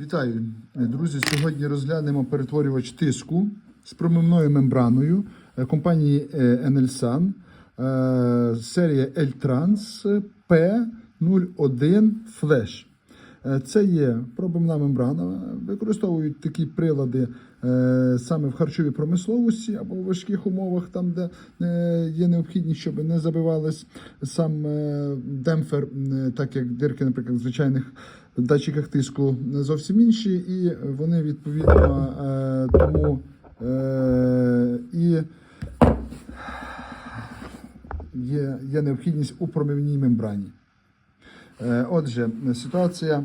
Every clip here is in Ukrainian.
Вітаю, друзі. Сьогодні розглянемо перетворювач тиску з промивною мембраною е, компанії е, Enelsan, е, серія L-Trans P01 Flash. Е, Це є пробивна мембрана. Використовують такі прилади е, саме в харчовій промисловості або в важких умовах, там, де е, є необхідність, щоб не забивались сам демпфер, так як дирки, наприклад, в звичайних датчиках тиску зовсім інші, і вони відповідно тому і є, є необхідність у промивній мембрані. Е, Отже, ситуація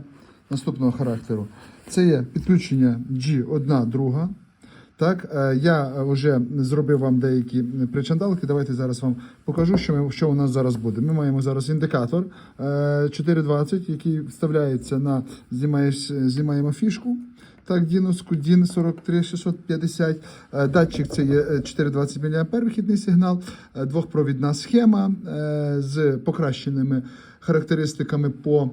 наступного характеру. Це є підключення G1 друга. Так, е, я вже зробив вам деякі причандалки. Давайте зараз вам покажу, що, ми, що у нас зараз буде. Ми маємо зараз індикатор е, 420, який вставляється на знімаєш, знімаємо фішку. Так, Діновську, DIN 43650. Е, Датчик це є е, 420 мА вихідний сигнал, е, двохпровідна схема е, з покращеними характеристиками по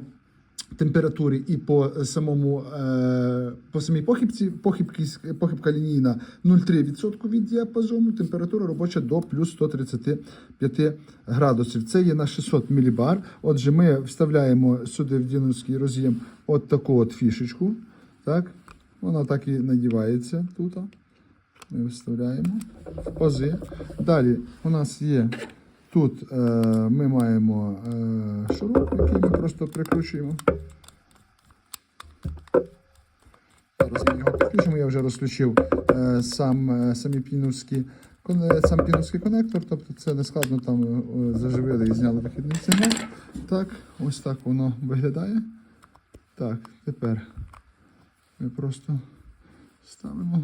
температурі і по самому е, по самій похибці. Похибки, похибка лінійна 0,3% від діапазону, температура робоча до плюс 135 градусів. Це є на 600 мілібар. Отже, ми вставляємо сюди в діновський роз'єм от таку от фішечку. Так? Вона так і надівається тут. Ми вставляємо в пази. Далі у нас є тут е, ми маємо е, шуруп, який ми просто прикручуємо. Зараз ми його підключимо. Я вже розключив е, сам, е, самі піновські, сам піновський конектор, тобто це не складно там е, заживили і зняли вихідний сигнал. Так, ось так воно виглядає. Так, тепер ми просто ставимо.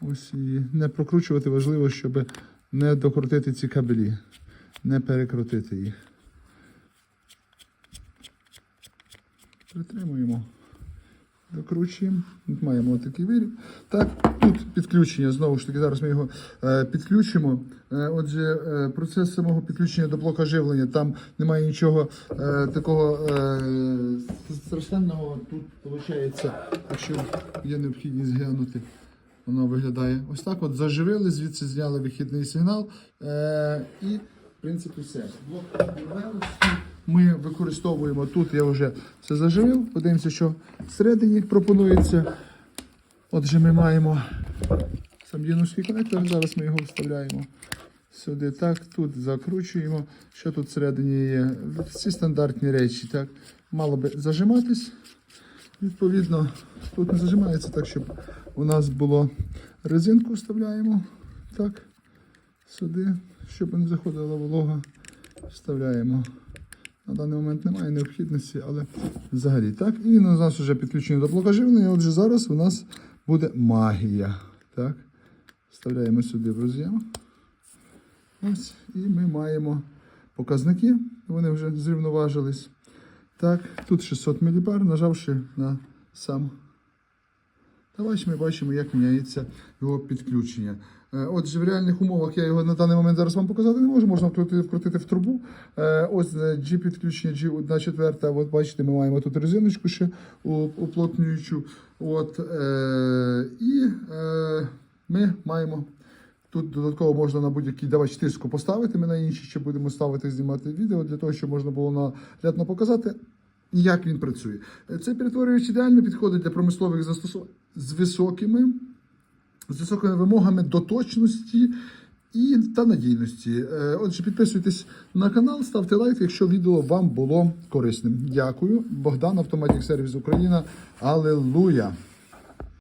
Ось і не прокручувати важливо, щоб не докрутити ці кабелі, не перекрутити їх. Притримуємо, докручуємо. Тут маємо такий виріб. Так, тут підключення, знову ж таки, зараз ми його е, підключимо. Е, отже, е, процес самого підключення до блока живлення, там немає нічого е, такого е, страшенного. Тут виходить, якщо є необхідність глянути. Воно виглядає ось так. От заживили, звідси зняли вихідний сигнал. Е, і, в принципі, все. Ми використовуємо тут, я вже все заживив. Подивимося, що всередині пропонується. Отже, ми маємо сам дінуський конектор. Зараз ми його вставляємо сюди. Так, тут закручуємо. Що тут всередині є? Всі стандартні речі. Так, мало би зажиматись. Відповідно, тут не зажимається так, щоб у нас було резинку вставляємо. Так, сюди, щоб не заходила волога, вставляємо. На даний момент немає необхідності, але взагалі так. І у нас вже підключення до блока живлення. Отже, зараз у нас буде магія. Так, Вставляємо сюди в роз'єм. Ось, і ми маємо показники. Вони вже зрівноважились. Так, тут 600 мілібар, нажавши на сам давач, ми бачимо, як міняється його підключення. Е, Отже, в реальних умовах я його на даний момент зараз вам показати не можу, можна вкрутити, вкрутити в трубу. Е, Ось е, G підключення, G 1 четверта. От бачите, ми маємо тут резиночку ще уплотнюючу. От, і ми маємо. Тут додатково можна на будь-який давач тиску поставити. Ми на інші ще будемо ставити, знімати відео для того, щоб можна було наглядно показати, як він працює. Цей перетворювач ідеально підходить для промислових застосувань з високими, з високими вимогами до точності і та надійності. Е, Отже, підписуйтесь на канал, ставте лайк, якщо відео вам було корисним. Дякую. Богдан, Автоматік Сервіс Україна. Алелуя!